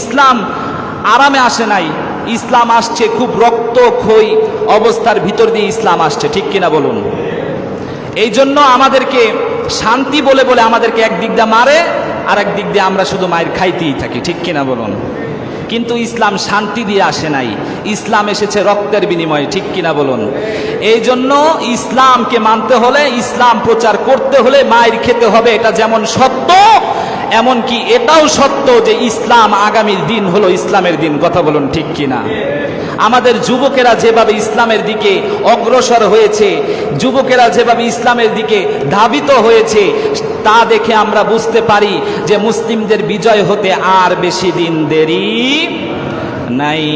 ইসলাম আরামে আসে নাই। ইসলাম আসছে খুব রক্ত রক্তক্ষয়ী অবস্থার ভিতর দিয়ে ইসলাম আসছে, ঠিক কিনা বলুন? এই জন্য আমাদেরকে শান্তি বলে বলে আমাদেরকে একদিক দিয়ে মারে, আর একদিক দিয়ে আমরা শুধু মায়ের খাইতেই থাকি, ঠিক কিনা বলুন? কিন্তু ইসলাম শান্তি দিয়ে আসে নাই। ইসলাম এসেছে রক্তের বিনিময়ে, ঠিক কিনা বলুন? এই জন্য ইসলামকে মানতে হলে, ইসলাম প্রচার করতে হলে মায়ের খেতে হবে, এটা যেমন সত্য এমনকি এটাও সত্য যে ইসলাম আগামীর দিন হলো ইসলামের দিন, কথা বলুন ঠিক কিনা? আমাদের যুবকেরা যেভাবে ইসলামের দিকে অগ্রসর হয়েছে, যুবকেরা যেভাবে ইসলামের দিকে ধাবিত হয়েছে, তা দেখে আমরা বুঝতে পারি যে মুসলিমদের বিজয় হতে আর বেশি দিন দেরি নাই।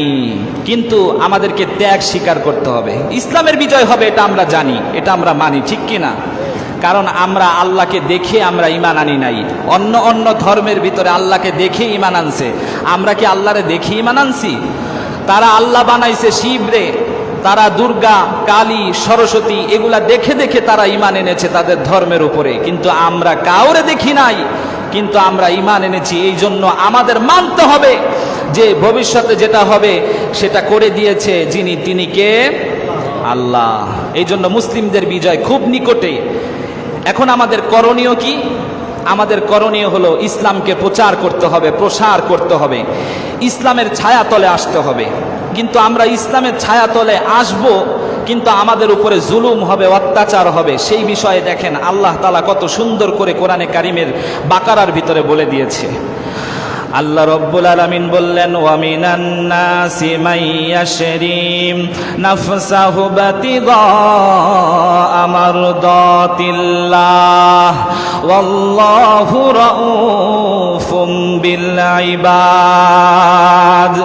কিন্তু আমাদেরকে ত্যাগ স্বীকার করতে হবে। ইসলামের বিজয় হবে এটা আমরা জানি, এটা আমরা মানি, ঠিক কিনা? কারণ আমরা আল্লাহকে দেখে আমরা ইমান আনি নাই। অন্য অন্য ধর্মের ভিতরে আল্লাহকে দেখে ইমান আনছে। আমরা কি আল্লাহরে দেখে ইমান আনছি? তারা আল্লাহ বানাইছে শিবরে, তারা দুর্গা, কালী, সরস্বতী, এগুলা দেখে দেখে তারা ইমান এনেছে তাদের ধর্মের উপরে। কিন্তু আমরা কাউরে দেখি নাই। কিন্তু আমরা ইমান এনেছি, এই জন্য আমাদের মানতে হবে যে ভবিষ্যতে যেটা হবে সেটা করে দিয়েছে যিনি, তিনি কে? আল্লাহ। এই জন্য মুসলিমদের বিজয় খুব নিকটে। এখন আমাদের করণীয় কি? আমাদের করণীয় হলো ইসলামকে প্রচার করতে হবে, প্রসার করতে হবে। ইসলামের ছায়াতলে আসতে হবে। কিন্তু আমরা ইসলামের ছায়াতলে আসব, কিন্তু আমাদের উপরে জুলুম হবে, অত্যাচার হবে। সেই বিষয়ে দেখেন আল্লাহ তালা কত সুন্দর করে কোরআনে কারিমের বাকারার ভিতরে বলে দিয়েছে। আল্লাহ রব্বুল আলমিন বললেন ওয়ামিনান নাসি মাইয়াশরিম নাফসাহু বাতিগা আমারদাতিল্লাহ ওয়াল্লাহু রাউফুম বিল ইবাদ।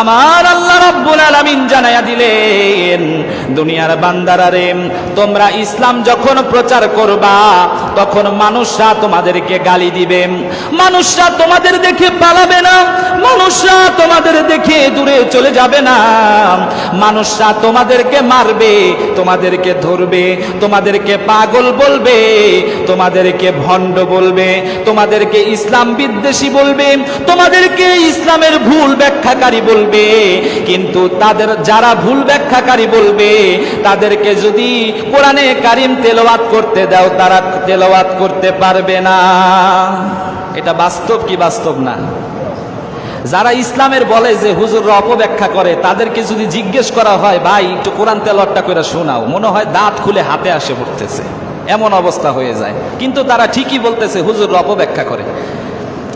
আমার আল্লাহ রব্বুল আলামিন জানাইয়া দিলেন, দুনিয়ার বান্দারারে, তোমরা ইসলাম যখন প্রচার করবা, তখন মানুষরা তোমাদেরকে গালি দিবে। মানুষরা তোমাদের দেখে পালাবে না, মানুষরা তোমাদের দেখে দূরে চলে যাবে না। মানুষরা তোমাদেরকে মারবে, তোমাদেরকে ধরবে, তোমাদেরকে পাগল বলবে, তোমাদেরকে ভণ্ড বলবে, তোমাদেরকে ইসলাম বিদ্বেষী বলবে, তোমাদেরকে ইসলামের ভুল ব্যাখ্যাকারী বলবে। কিন্তু তাদের যারা ভুল ব্যাখ্যাকারী বলবে, তাদেরকে যদি কোরআনে কারিম তেলাওয়াত করতে দাও, তারা তেলাওয়াত করতে পারবে না। এটা বাস্তব কি বাস্তব না? যারা ইসলামের বলে যে হুজুররা অপব্যাখ্যা করে, তাদেরকে যদি জিজ্ঞেস করা হয়, ভাই, একটু কোরআন তেলটা করে শোনাও। মনে হয় দাঁত খুলে হাতে আসে পড়তেছে। এমন অবস্থা হয়ে যায়। কিন্তু তারা ঠিকই বলতেছে, হুজুররা অপব্যাখ্যা করে।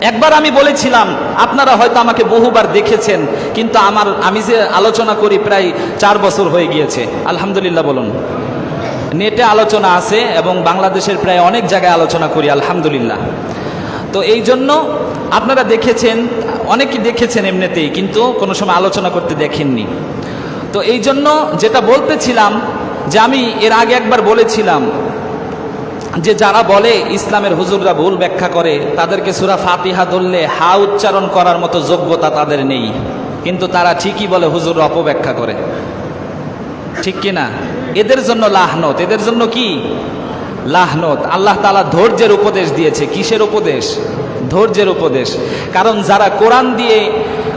একবার আমি বলেছিলাম, আপনারা হয়তো আমাকে বহুবার দেখেছেন, কিন্তু আমার, আমি যে আলোচনা করি প্রায় চার বছর হয়ে গিয়েছে। আলহামদুলিল্লাহ বলুন। নেটে আলোচনা আছে এবং বাংলাদেশের প্রায় অনেক জায়গায় আলোচনা করি, আলহামদুলিল্লাহ। তো এই জন্য আপনারা দেখেছেন অনেকেই দেখেছেন এমনিতেই, কিন্তু কোনো সময় আলোচনা করতে দেখেননি। তো এই জন্য যেটা বলতেছিলাম, যে আমি এর আগে একবার বলেছিলাম যে যারা বলে ইসলামের হুজুররা ভুল ব্যাখ্যা করে, তাদেরকে সুরা ফাতিহা ধরলে হা উচ্চারণ করার মতো যোগ্যতা তাদের নেই। কিন্তু তারা ঠিকই বলে হুজুররা অপব্যাখ্যা করে। ঠিক কিনা এদের জন্য লাহনত। এদের জন্য কি? লাহনত। আল্লাহ তালা ধৈর্যের উপদেশ দিয়েছে। কিসের উপদেশ? ধৈর্যের উপদেশ। কারণ যারা কোরআন দিয়ে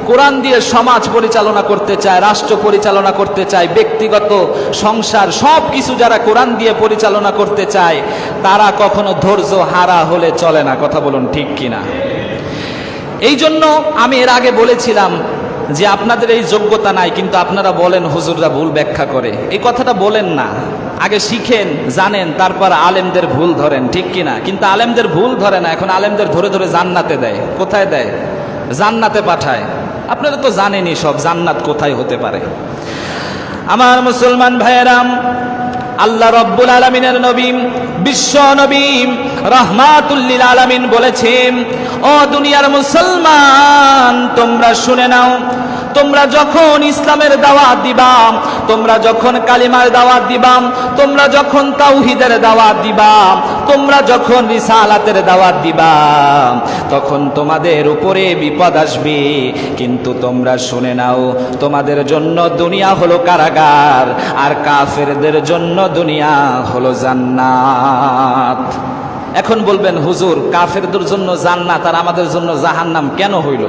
কোরআন দিয়ে সমাজ পরিচালনা করতে চায়, রাষ্ট্র পরিচালনা করতে চায়, ব্যক্তিগত সংসার সব কিছু যারা কোরআন দিয়ে পরিচালনা করতে চায়, তারা কখনো ধৈর্য হারা হলে চলে না। কথা বলুন ঠিক কিনা? এই জন্য আমি এর আগে বলেছিলাম যে আপনাদের এই যোগ্যতা নাই, কিন্তু আপনারা বলেন, হুজুররা ভুল ব্যাখ্যা করে। এই কথাটা বলেন না। আগে শিখেন, জানেন, তারপর আলেমদের ভুল ধরেন, ঠিক কিনা? কিন্তু আলেমদের ভুল ধরে না, এখন আলেমদের ধরে ধরে জান্নাতে দেয়। কোথায় দেয়? জান্নাতে পাঠায়। আপনারা তো জানেনই সব, জান্নাত কোথায় হতে পারে। আমার মুসলমান ভাইয়েরাম, আল্লাহ রব্বুল আলমিনের নবীম বিশ্ব নবীম রহমাতুল্লিল আলমিন বলেছেন, ও দুনিয়ার মুসলমান, তোমরা শুনে নাও তোমরা যখন ইসলামের দাওয়াত দিবাম তোমরা যখন কালিমার দাওয়াত দিবাম তোমরা যখন তাওহিদের দাওয়াত দিবাম তোমরা যখন রিসালাতের দাওয়াত দিবাম তখন তোমাদের উপরে বিপদ আসবে। কিন্তু তোমরা শুনে নাও, তোমাদের জন্য দুনিয়া হলো কারাগার, আর কাফেরদের জন্য দুনিয়া হলো জান্নাত। এখন বলবেন, হুজুর, কাফেরদের জন্য জান্নাত আর আমাদের জন্য জাহান্নাম কেন হইল?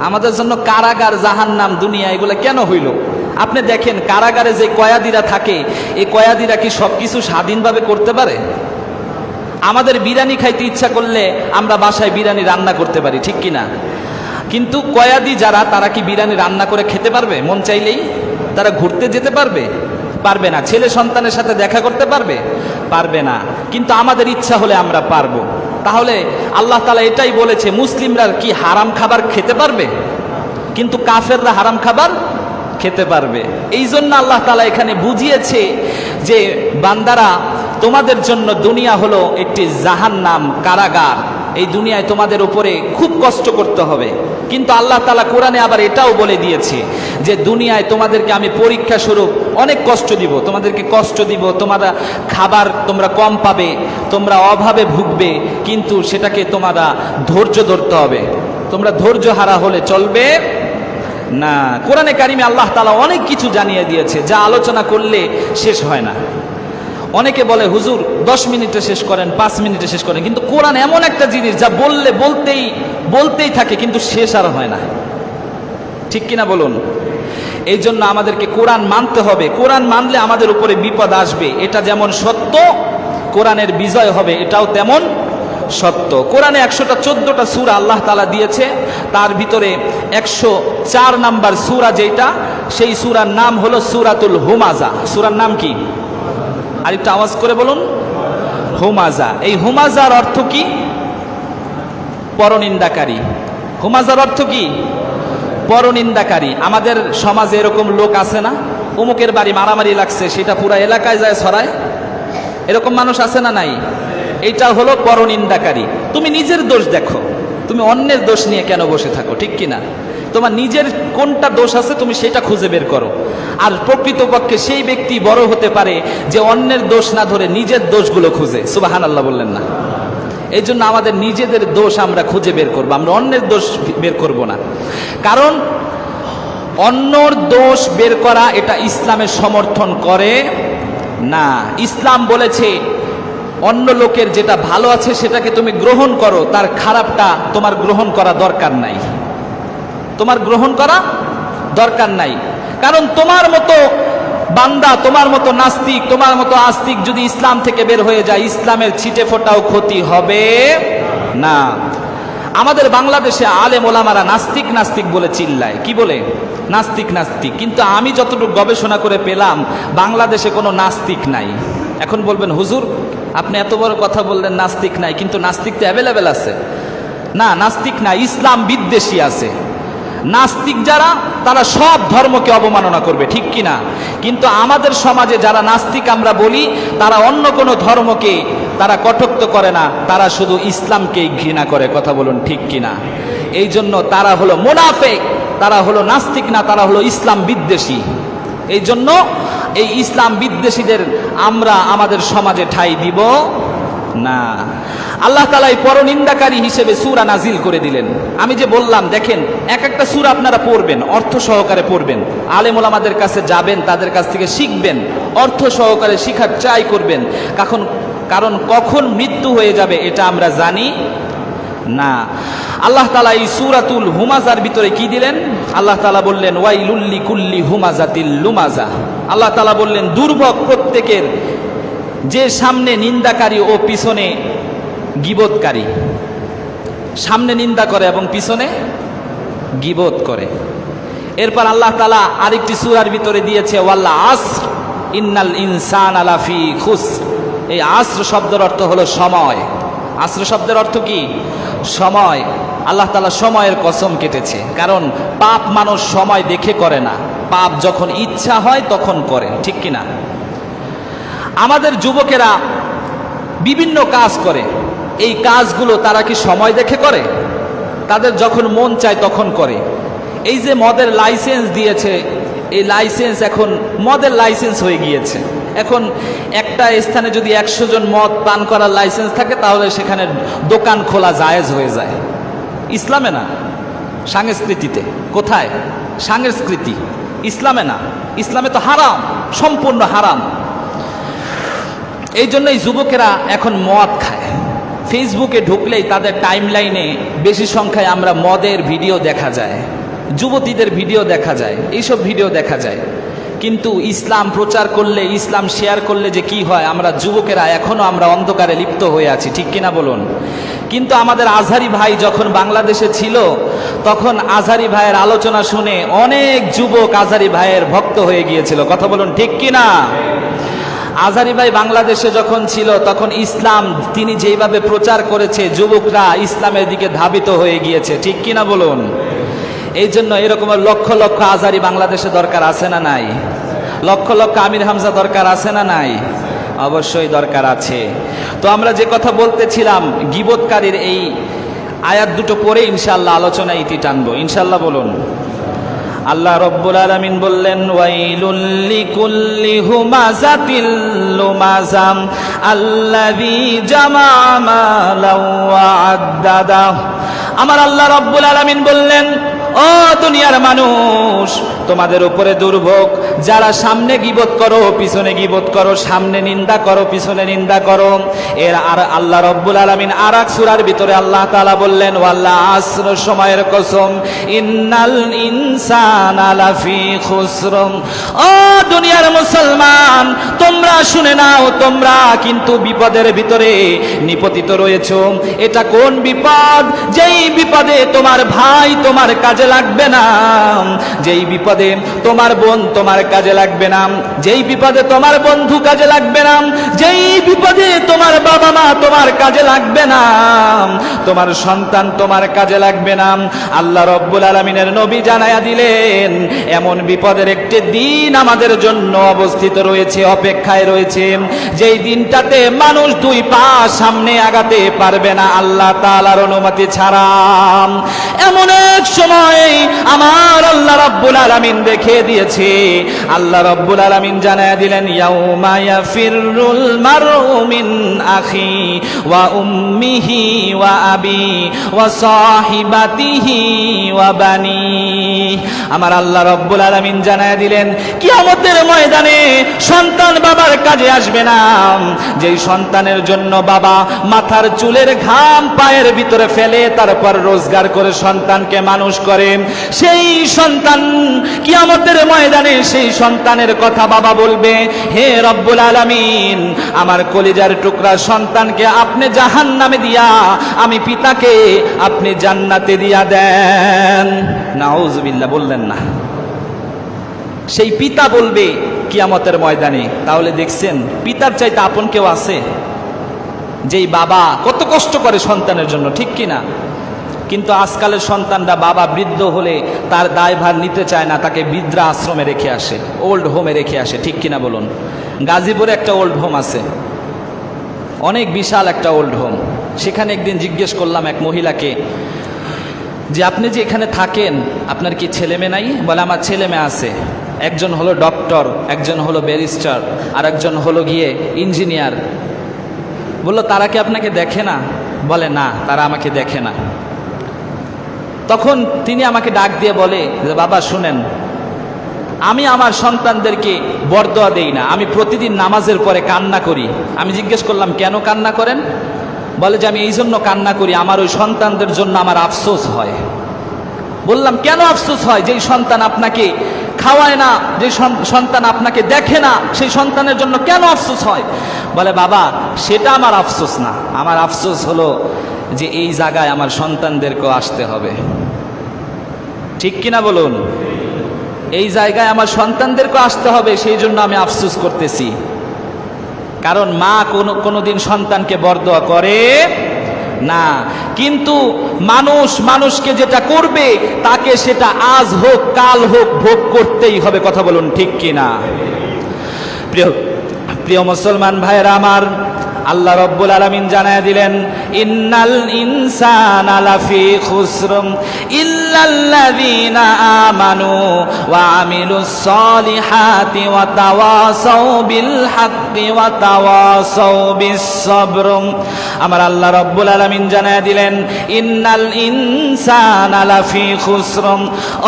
আমাদের জন্য কারাগার, জাহান্নাম, দুনিয়া, এগুলো কেন হইল? আপনি দেখেন, কারাগারে যে কয়াদিরা থাকে, এই কয়াদিরা কি সব কিছু স্বাধীনভাবে করতে পারে? আমাদের বিরিয়ানি খাইতে ইচ্ছা করলে আমরা বাসায় বিরিয়ানি রান্না করতে পারি, ঠিক কি না কিন্তু কয়াদি যারা, তারা কি বিরিয়ানি রান্না করে খেতে পারবে? মন চাইলেই? তারা ঘুরতে যেতে পারবে? পারবে না। ছেলে সন্তানের সাথে দেখা করতে পারবে? পারবে না। কিন্তু আমাদের ইচ্ছা হলে আমরা পারব। তাহলে আল্লাহ তালা এটাই বলেছে, মুসলিমরা কি হারাম খাবার খেতে পারবে? কিন্তু কাফেররা হারাম খাবার খেতে পারবে। এই জন্য আল্লাহ তালা এখানে বুঝিয়েছে যে, বান্দারা, তোমাদের জন্য দুনিয়া হলো একটি জাহান নাম কারাগার। এই দুনিয়ায় তোমাদের উপরে খুব কষ্ট করতে হবে। কিন্তু আল্লাহ তালা কোরআনে আবার এটাও বলে দিয়েছে যে, দুনিয়ায় তোমাদেরকে আমি পরীক্ষা স্বরূপ অনেক কষ্ট দিব। তোমাদেরকে কষ্ট দিব, তোমরা খাবার তোমরা কম পাবে, তোমরা অভাবে ভুগবে, কিন্তু সেটাকে তোমরা ধৈর্য ধরতে হবে। তোমরা ধৈর্য হারা হলে চলবে না। কোরআনে কারিমে আল্লাহ তালা অনেক কিছু জানিয়ে দিয়েছে, যা আলোচনা করলে শেষ হয় না। অনেকে বলে, হুজুর, দশ মিনিটে শেষ করেন, পাঁচ মিনিটে শেষ করেন। কিন্তু কোরআন এমন একটা জিনিস যা বললে বলতেই বলতেই থাকে, কিন্তু শেষ আর হয় না। ঠিক কিনা বলুন? এই জন্য আমাদেরকে কোরআন মানতে হবে। কোরআন মানলে আমাদের উপরে বিপদ আসবে। এটা যেমন সত্য, কোরআনের বিজয় হবে, এটাও তেমন সত্য। কোরআনে একশোটা চোদ্দটা সুরা আল্লাহ তালা দিয়েছে। তার ভিতরে একশো চার নাম্বার সুরা যেটা সেই সুরার নাম হলো সুরাতুল হুমাজা সুরার নাম কি? আরেকটা আওয়াজ করে বলুন, হুমাজা। এই হুমাজার অর্থ কি? পরনিন্দাকারী। হুমাজার অর্থ কি? পরনিন্দাকারী। আমাদের সমাজে এরকম লোক আছে না? অমুকের বাড়ি মারামারি লাগছে, সেটা পুরা এলাকায় যায় ছড়ায়। এরকম মানুষ আছে না নাই? এইটা হলো পরনিন্দাকারী। তুমি নিজের দোষ দেখো। তুমি অন্যের দোষ নিয়ে কেন বসে থাকো, ঠিক কি না তোমার নিজের কোনটা দোষ আছে তুমি সেটা খুঁজে বের করো। আর প্রকৃতপক্ষে সেই ব্যক্তি বড় হতে পারে যে অন্যের দোষ না ধরে নিজের দোষগুলো খুঁজে। সুবাহান আল্লাহ বললেন না। এই জন্য আমাদের নিজেদের দোষ আমরা খুঁজে বের করব। আমরা অন্যের দোষ বের করব না। কারণ অন্যর দোষ বের করা এটা ইসলামের সমর্থন করে না। ইসলাম বলেছে, অন্য লোকের যেটা ভালো আছে সেটাকে তুমি গ্রহণ করো, তার খারাপটা তোমার গ্রহণ করা দরকার নাই। তোমার গ্রহণ করা দরকার নাই। কারণ তোমার মতো বান্দা, তোমার মতো নাস্তিক, তোমার মতো আস্তিক যদি ইসলাম থেকে বের হয়ে যায়, ইসলামের ছিটে ফোটাও ক্ষতি হবে না। আমাদের বাংলাদেশে আলেম ওলামারা নাস্তিক নাস্তিক বলে চিল্লায়। কি বলে? নাস্তিক নাস্তিক। কিন্তু আমি যতটুকু গবেষণা করে পেলাম, বাংলাদেশে কোনো নাস্তিক নাই। এখন বলবেন, হুজুর, আপনি এত বড় কথা বললেন, নাস্তিক নাই। কিন্তু নাস্তিক তো অ্যাভেলেবেল আছে। না, নাস্তিক না, ইসলাম বিদ্বেষী আছে। নাস্তিক যারা, তারা সব ধর্মকে অবমাননা করবে, ঠিক কি না কিন্তু আমাদের সমাজে যারা নাস্তিক আমরা বলি, তারা অন্য কোনো ধর্মকে তারা কটক্ত করে না, তারা শুধু ইসলামকেই ঘৃণা করে, কথা বলুন ঠিক কি না এই জন্য তারা হলো মোনাফেক, তারা হলো নাস্তিক না, তারা হলো ইসলাম বিদ্বেষী। এই জন্য এই ইসলাম বিদ্বেষীদের আমরা আমাদের সমাজে ঠাই দিব। না। আল্লাহ তালা এই পরনিন্দাকারী হিসেবে সুরা নাজিল করে দিলেন। আমি যে বললাম, দেখেন, এক একটা সুরা আপনারা পড়বেন, অর্থ সহকারে পড়বেন। আলেম ওলামাদের কাছে যাবেন, তাদের কাছ থেকে শিখবেন, অর্থ সহকারে শিখার ট্রাই করবেন। কখন কারণ কখন মৃত্যু হয়ে যাবে এটা আমরা জানি না। আল্লাহ তালা এই সুরাতুল হুমাজার ভিতরে কি দিলেন? আল্লাহ তালা বললেন ওয়াইলুল্লি কুল্লি হুমাজাতিল লুমাজা। আল্লাহ তালা বললেন, দুর্ভোগ প্রত্যেকের যে সামনে নিন্দাকারী ও পিছনে গিবোধকারী। সামনে নিন্দা করে এবং পিছনে গিবোধ করে। এরপর আল্লাহ তালা আরেকটি সুরার ভিতরে দিয়েছে, ওয়াল্লা আসর ইন্নাল ইনসান আলাফি খুস এই আশ্র শব্দের অর্থ হলো সময়। আশ্র শব্দের অর্থ কি? সময়। আল্লাহ তালা সময়ের কসম কেটেছে। কারণ পাপ মানুষ সময় দেখে করে না। পাপ যখন ইচ্ছা হয় তখন করে, ঠিক কিনা? আমাদের যুবকেরা বিভিন্ন কাজ করে। এই কাজগুলো তারা কি সময় দেখে করে? তাদের যখন মন চায় তখন করে। এই যে মদের লাইসেন্স দিয়েছে, এই লাইসেন্স এখন মদের লাইসেন্স হয়ে গিয়েছে। এখন একটা স্থানে যদি একশো জন মদ পান করার লাইসেন্স থাকে, তাহলে সেখানে দোকান খোলা জায়েজ হয়ে যায়। ইসলামে না। সংস্কৃতিতে। কোথায়? সংস্কৃতি। ইসলামে না। ইসলামে তো হারাম, সম্পূর্ণ হারাম। এই জন্যই যুবকেরা এখন মদ খায়। ফেসবুকে ঢুকলেই তাদের টাইমলাইনে বেশি সংখ্যায় আমরা মদের ভিডিও দেখা যায়, যুবতীদের ভিডিও দেখা যায়, এইসব ভিডিও দেখা যায়। কিন্তু ইসলাম প্রচার করলে, ইসলাম শেয়ার করলে যে কি হয়, আমরা যুবকেরা এখনও আমরা অন্ধকারে লিপ্ত হয়ে আছি, ঠিক কিনা বলুন? কিন্তু আমাদের আজহারি ভাই যখন বাংলাদেশে ছিল, তখন আজহারি ভাইয়ের আলোচনা শুনে অনেক যুবক আজহারি ভাইয়ের ভক্ত হয়ে গিয়েছিল। কথা বলুন, ঠিক কিনা? আজহারি ভাই বাংলাদেশে যখন ছিল, তখন ইসলাম তিনি যেইভাবে প্রচার করেছে, যুবকরা ইসলামের দিকে ধাবিত হয়ে গিয়েছে। ঠিক কিনা বলুন? এই জন্য এরকম লক্ষ লক্ষ আজারি বাংলাদেশে দরকার আছে না নাই? লক্ষ লক্ষ আমির হামজা দরকার আছে না নাই? অবশ্যই দরকার আছে। তো আমরা যে কথা বলতেছিলাম গিবতকারীর এই আয়াত দুটো পরে ইনশাল্লাহ আলোচনা ইতি টানবো। ইনশাল্লাহ বলুন। আল্লাহ রব্বুল আলমিন বললেন, ওয়াইলুল লিকুল্লি হুমাজাতিল লুমাজাম আল্লাযী জামা মালাও ওয়া আদ্দাদা আমার আল্লাহ রব্বুল আলমিন বললেন ও দুনিয়ার মানুষ, তোমাদের উপরে দুর্ভোগ। যারা সামনে গিবত করো, পিছনে গিবত করো, সামনে নিন্দা করো, পিছনে নিন্দা করো। এর আর আল্লাহ রব্বুল আলামিন আর এক সূরার ভিতরে আল্লাহ তাআলা বললেন ওয়াল্লাহ আসর সময়ের কসম, ইন্নাল ইনসানা লাফি খুসরম ও দুনিয়ার মুসলমান, তোমরা শুনে নাও, তোমরা কিন্তু বিপদের ভিতরে নিপতিত রয়েছ। এটা কোন বিপদ? যেই বিপদে তোমার ভাই তোমার কাজে লাগবে না। যেই বিপদে তোমার বোন তোমার কাজে লাগবে না, যেই বিপদে তোমার বন্ধু কাজে লাগবে না, যেই বিপদে তোমার বাবা মা তোমার কাজে লাগবে না, তোমার সন্তান তোমার কাজে লাগবে না। আল্লাহ রব্বুল আলমিনের নবী দিলেন, এমন বিপদের একটি দিন আমাদের জন্য অবস্থিত রয়েছে, অপেক্ষায় রয়েছে। যেই দিনটাতে মানুষ দুই পা সামনে আগাতে পারবে না, আল্লাহ তালার অনুমতি ছাড়া। এমন এক সময় আমার আল্লাহ রব্বুল আলামিন দেখিয়ে দিয়েছে। আল্লাহ রব্বুল আলামিন জানায় দিলেন, ইয়াউমা ইয়াফিরুল আমার আল্লাহ রব্বুল আলামিন জানায় দিলেন ময়দানে সন্তান বাবার কাজে আসবে না। যেই সন্তানের জন্য বাবা মাথার চুলের ঘাম পায়ের ভিতরে ফেলে, তারপর রোজগার করে সন্তানকে মানুষ করে সেই সন্তান কিয়ামতের ময়দানে সেই সন্তানের কথা বাবা বলবে, হে রব্বুল আলামিন, আমার কলিজার টুকরা সন্তানকে আপনি জাহান নামে দিয়া, আমি পিতাকে আপনি জান্নাতে দিয়া দেন। নাউজুবিল্লাহ, বললেন না। সেই পিতা বলবে কিয়ামতের ময়দানে, তাহলে দেখছেন, পিতার চাইতে আপন কেউ আছে? যেই বাবা কত কষ্ট করে সন্তানের জন্য, ঠিক কি না কিন্তু আজকালের সন্তানরা বাবা বৃদ্ধ হলে তার দায়ভার নিতে চায় না, তাকে বৃদ্ধা আশ্রমে রেখে আসে ওল্ড হোমে রেখে আসে, ঠিক কিনা বলুন? গাজীপুরে একটা ওল্ড হোম আছে, অনেক বিশাল একটা ওল্ড হোম সেখানে একদিন জিজ্ঞেস করলাম এক মহিলাকে যে, আপনি যে এখানে থাকেন, আপনার কি ছেলে মেয়ে নাই? বলে, আমার ছেলে মেয়ে আছে। একজন হলো ডক্টর একজন হলো ব্যারিস্টার আর একজন হলো গিয়ে ইঞ্জিনিয়ার বলল, তারা কি আপনাকে দেখে না? বলে, না, তারা আমাকে দেখে না। তখন তিনি আমাকে ডাক দিয়ে বলে, যে বাবা শুনেন, আমি আমার সন্তানদেরকে বরদোয়া দেই না, আমি প্রতিদিন নামাজের পরে কান্না করি। আমি জিজ্ঞেস করলাম, কেন কান্না করেন? বলে যে আমি এই জন্য কান্না করি, আমার ওই সন্তানদের জন্য আমার আফসোস হয়। বললাম, কেন আফসোস হয়? যেই সন্তান আপনাকে খাওয়ায় না যে সন্তান আপনাকে দেখে না, সেই সন্তানের জন্য কেন আফসোস হয়? বলে, বাবা, সেটা আমার আফসোস না। আমার আফসোস হলো যে এই জায়গায় আমার সন্তানদেরকেও আসতে হবে। ঠিক কিনা বলুন? এই জায়গায় আমার সন্তানদেরকেও আসতে হবে সেই জন্য আমি আফসুস করতেছি। কারণ মা কোনো, কোনোদিন সন্তানকে বরদোয়া করে না। কিন্তু মানুষ মানুষকে যেটা করবে, তাকে সেটা আজ হোক, কাল হোক, ভোগ করতেই হবে, কথা বলুন ঠিক কি না প্রিয় প্রিয় মুসলমান ভাইয়েরা আমার আল্লাহ রব্বুল আলামিন জানায় দিলেন, ইন্নাল ইনসান আলাফি খুসরম ইল্লাল্লাযীনা আমানু ওয়া আমিলুস সলিহাতি ওয়া তাওয়াসাউ বিল হাক্কি ওয়া তাওয়াসাউ বিস সবর আমার আল্লাহ রব্বুল আলামিন জানায় দিলেন, ইন্নাল ইনসানা লাফি খুসরম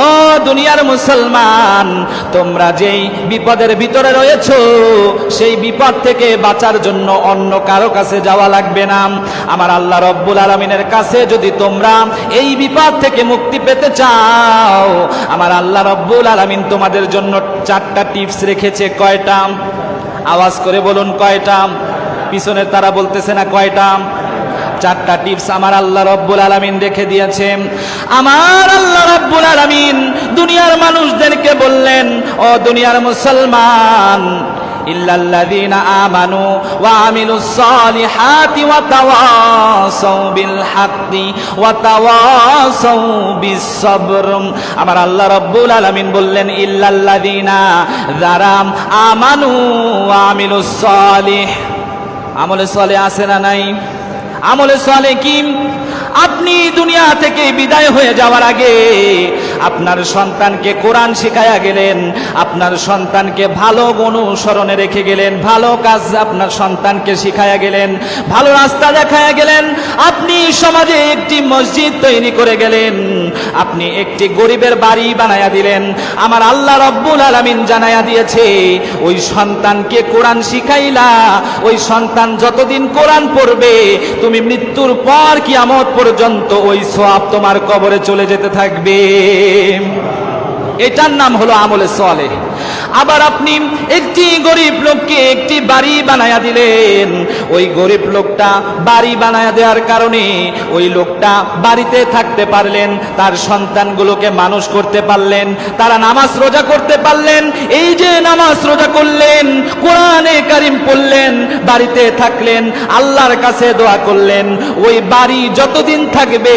ও দুনিয়ার মুসলমান, তোমরা যেই বিপদের ভিতরে রয়েছো, সেই বিপদ থেকে বাঁচার জন্য অন্য কারও কাছে যাওয়া লাগবে না। আমার আল্লাহ রব্বুল আলমিনের কাছে যদি তোমরা এই বিপদ থেকে মুক্তি পেতে চাও, আমার আল্লাহ রব্বুল আলমিন তোমাদের জন্য চারটা টিপস রেখেছে। কয়টা? আওয়াজ করে বলুন কয়টা? পিছনের তারা বলতেছে না কয়টা? চারটা টিপস আমার আল্লাহ রব্বুল আলামিন রেখে দিয়েছে। আমার আল্লাহ রব্বুল আলামিন দুনিয়ার মানুষদেরকে বললেন, ও দুনিয়ার মুসলমান ইল্লাল্লাযীনা আমানু ওয়া আমিলুস সালিহাতি ওয়া তাওয়াসাউ বিল হাক্কি ওয়া তাওয়াসাউ বিস সবর আমার আল্লাহ রব্বুল আলামিন বললেন, ইল্লাল্লাযীনা যারা আমানু ওয়া আমিলুস সালিহ। আমলে সলে আছে না নাই? আমলে সলে কি? আপনি দুনিয়া থেকে বিদায় হয়ে যাওয়ার আগে আপনার সন্তানকে কোরআন শেখায়া গেলেন, আপনার সন্তানকে ভালো অনুসরণে রেখে গেলেন, ভালো কাজ আপনার সন্তানকে শিখায়া গেলেন, ভালো রাস্তা দেখায়া গেলেন, আপনি সমাজে একটি মসজিদ তৈরি করে গেলেন, আপনি একটি গরিবের বাড়ি বানায়া দিলেন, আমার আল্লাহ রব্বুল আলামিন জানায়া দিয়েছে, ওই সন্তানকে কোরআন শিখাইলা, ওই সন্তান যতদিন কোরআন পড়বে, তুমি মৃত্যুর পর কিয়ামত পর্যন্ত ওই সোয়াব তোমার কবরে চলে যেতে থাকবে। এটার নাম হলো আমলে সলে আবার আপনি একটি গরিব লোককে একটি বাড়ি বানায়া দিলেন। ওই গরিব লোকটা বাড়ি বানায়া দেওয়ার কারণে ওই লোকটা বাড়িতে থাকতে পারলেন, তার সন্তানগুলোকে মানুষ করতে পারলেন, তারা নামাজ রোজা করতে পারলেন। এই যে নামাজ রোজা করলেন, কোরআনে কারিম পড়লেন, বাড়িতে থাকলেন, আল্লাহর কাছে দোয়া করলেন, ওই বাড়ি যতদিন থাকবে,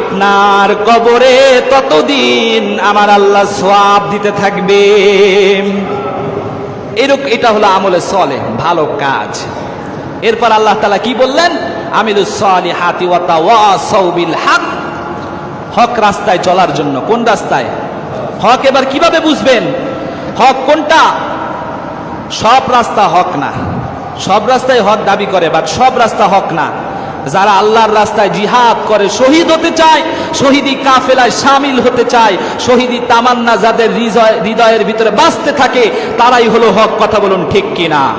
আপনার কবরে ততদিন আমার আল্লাহ সোয়াব দিতে থাকবে। এরকম এটা হলো আমলে সলে ভালো কাজ। এরপর আল্লাহ তালা কি বললেন? আমিলুস সালিহাতি ওয়া তাওয়াসাউ বিল হক। হক রাস্তায় চলার জন্য। কোন রাস্তায়? হক এবার কীভাবে বুঝবেন? হক কোনটা? সব রাস্তা হক না। সব রাস্তায় হক দাবি করে, বাট সব রাস্তা হক না। যারা আল্লাহর রাস্তায় জিহাদ করে, শহীদ হতে চায়, শহীদি কাফেলায় সামিল হতে চায়, শহীদি তামান্না যাদের হৃদয় হৃদয়ের ভিতরে বাঁচতে থাকে, তারাই হলো হক, কথা বলুন ঠিক কিনা?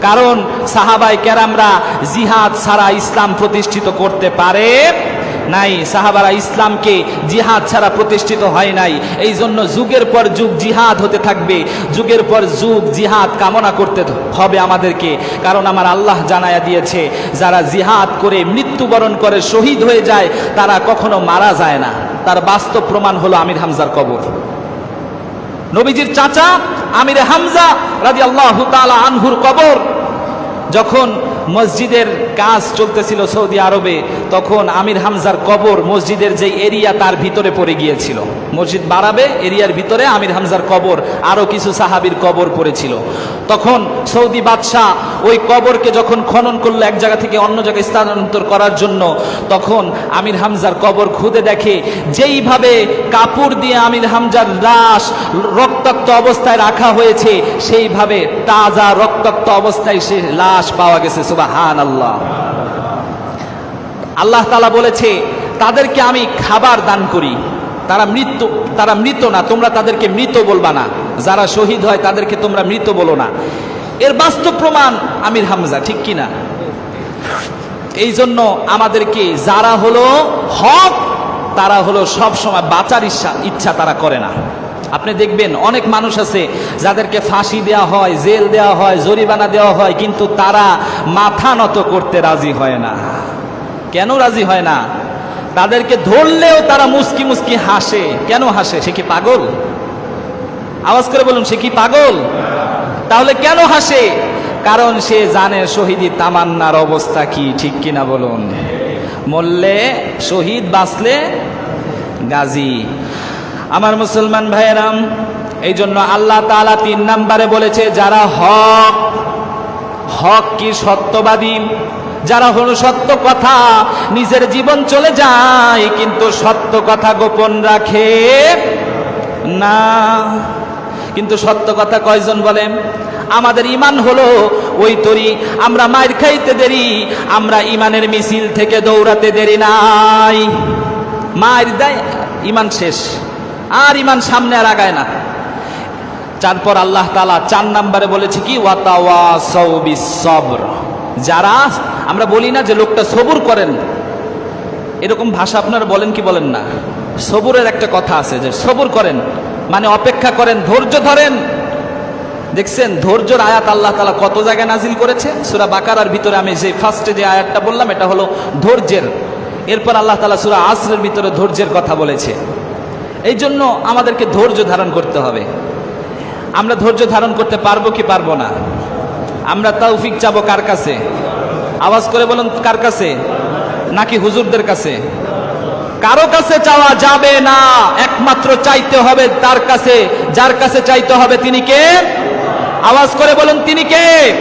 কারণ সাহাবাই কেরামরা জিহাদ ছাড়া ইসলাম প্রতিষ্ঠিত করতে পারে নাই। সাহাবারা ইসলামকে জিহাদ ছাড়া প্রতিষ্ঠিত হয় নাই। এই জন্য যুগের পর যুগ জিহাদ হতে থাকবে। যুগের পর যুগ জিহাদ কামনা করতে হবে আমাদেরকে। কারণ আমার আল্লাহ জানায়া দিয়েছে, যারা জিহাদ করে মৃত্যুবরণ করে শহীদ হয়ে যায়, তারা কখনো মারা যায় না। তার বাস্তব প্রমাণ হলো আমির হামজার কবর। নবীজির চাচা আমির হামজা রাজি আল্লাহ আনহুর কবর, যখন মসজিদের কাজ চলতেছিল সৌদি আরবে, তখন আমির হামজার কবর মসজিদের যে এরিয়া, তার ভিতরে পড়ে গিয়েছিল। মসজিদ বাড়াবে এরিয়ার ভিতরে আমির হামজার কবর আরও কিছু সাহাবির কবর পড়েছিল। তখন সৌদি বাদশাহ ওই কবরকে যখন খনন করল এক জায়গা থেকে অন্য জায়গায় স্থানান্তর করার জন্য, তখন আমির হামজার কবর খুদে দেখে, যেইভাবে কাপড় দিয়ে আমির হামজার লাশ রক্তাক্ত অবস্থায় রাখা হয়েছে, সেইভাবে তাজা রক্তাক্ত অবস্থায় সে লাশ পাওয়া গেছে সুবাহান আল্লাহ আল্লাহ তালা বলেছে, তাদেরকে আমি খাবার দান করি। তারা মৃত্যু, তারা মৃত না, তোমরা তাদেরকে মৃত বলবা না। যারা শহীদ হয়, তাদেরকে তোমরা মৃত বলো না। এর বাস্তব প্রমাণ আমির হামজা, ঠিক কি না এই জন্য আমাদেরকে যারা হলো হক, তারা হলো সবসময় বাঁচার ইচ্ছা ইচ্ছা তারা করে না। আপনি দেখবেন অনেক মানুষ আছে যাদেরকে ফাঁসি দেওয়া হয়, জেল দেওয়া হয়, জরিমানা দেওয়া হয়, কিন্তু তারা মাথা নত করতে রাজি হয় না। কেন রাজি হয় না? তাদেরকে ধরলেও তারা মুস্কি মুস্কি হাসে। কেন হাসে? সে কি পাগল? আওয়াজ করে বলুন, সে কি পাগল? তাহলে কেন হাসে? কারণ সে জানে শহীদি তামান্নার অবস্থা কি, ঠিক কিনা বলুন। মরলে, শহীদ বাঁচলে গাজী। আমার মুসলমান ভাইয়েরাম এই জন্য আল্লাহ তাআলা তিন নাম্বারে বলেছে, যারা হক হক কি সত্যবাদী? যারা হলো সত্য কথা, নিজের জীবন চলে যায়, কিন্তু সত্য কথা গোপন রাখে না। কিন্তু সত্য কথা কয়জন বলেন? আমাদের ইমান হলো ওই তরি, আমরা মায়ের খাইতে দেরি, আমরা ইমানের মিছিল থেকে দৌড়াতে দেরি নাই। মায়ের দেয় ইমান শেষ। আর ইমান সামনে আর আগায় না। তারপর আল্লাহ তালা চার নাম্বারে বলেছে কি যারা, আমরা বলি না যে লোকটা সবুর করেন। এরকম ভাষা আপনারা বলেন কি বলেন না। সবুরের একটা কথা আছে যে সবুর করেন মানে অপেক্ষা করেন, ধৈর্য ধরেন। দেখছেন, ধৈর্যর আয়াত আল্লাহ তালা কত জায়গায় নাজিল করেছে? সুরা বাকারার ভিতরে আমি যে ফার্স্টে যে আয়াতটা বললাম, এটা হলো ধৈর্যের। এরপর আল্লাহ তালা সুরা আসরের ভিতরে ধৈর্যের কথা বলেছে। এই জন্য আমাদেরকে ধৈর্য ধারণ করতে হবে। আমরা ধৈর্য ধারণ করতে পারব কি পারব না? আমরা তৌফিক চাবো কার কাছে? আওয়াজ করে বলুন, কার কাছে? নাকি হুজুরদের কাছে? কারও কাছে চাওয়া যাবে না। একমাত্র চাইতে হবে তার কাছে। যার কাছে চাইতে হবে তিনি কে? আওয়াজ করে বলুন, তিনি কে?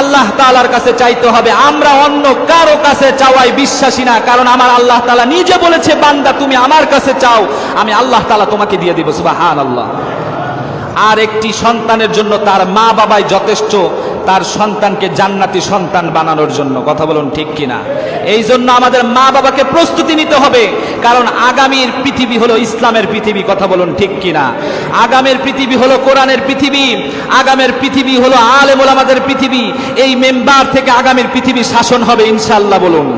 আল্লাহ তালার কাছে চাইতে হবে, আমরা অন্য কারও কাছে চাওয়াই বিশ্বাসী না, কারণ আমার আল্লাহ তালা নিজে বলেছে, বান্দা তুমি আমার কাছে চাও, আমি আল্লাহ তালা তোমাকে দিয়ে দিব সুবাহ আল্লাহ আর একটি সন্তানের জন্য তার মা বাবাই যথেষ্ট, তার সন্তানকে জান্নাতি সন্তান বানানোর জন্য। কথা বলুন ঠিক কিনা? এই জন্য আমাদের মা বাবাকে প্রস্তুতি নিতে হবে, কারণ আগামীর পৃথিবী হলো ইসলামের পৃথিবী। কথা বলুন ঠিক কিনা? আগামের পৃথিবী হলো কোরআনের পৃথিবী, আগামের পৃথিবী হলো আলেমুল আমাদের পৃথিবী। এই মেম্বার থেকে আগামীর পৃথিবী শাসন হবে ইনশাল্লাহ বলুন।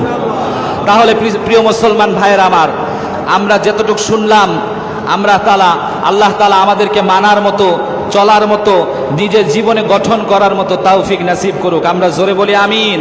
তাহলে প্রিয় মুসলমান ভাইয়ের আমার, আমরা যতটুকু শুনলাম আমরা তালা, আল্লাহ তালা আমাদেরকে মানার মতো, চলার মতো, নিজের জীবনে গঠন করার মতো তাওফিক নাসিব করুক। আমরা জোরে বলি আমিন।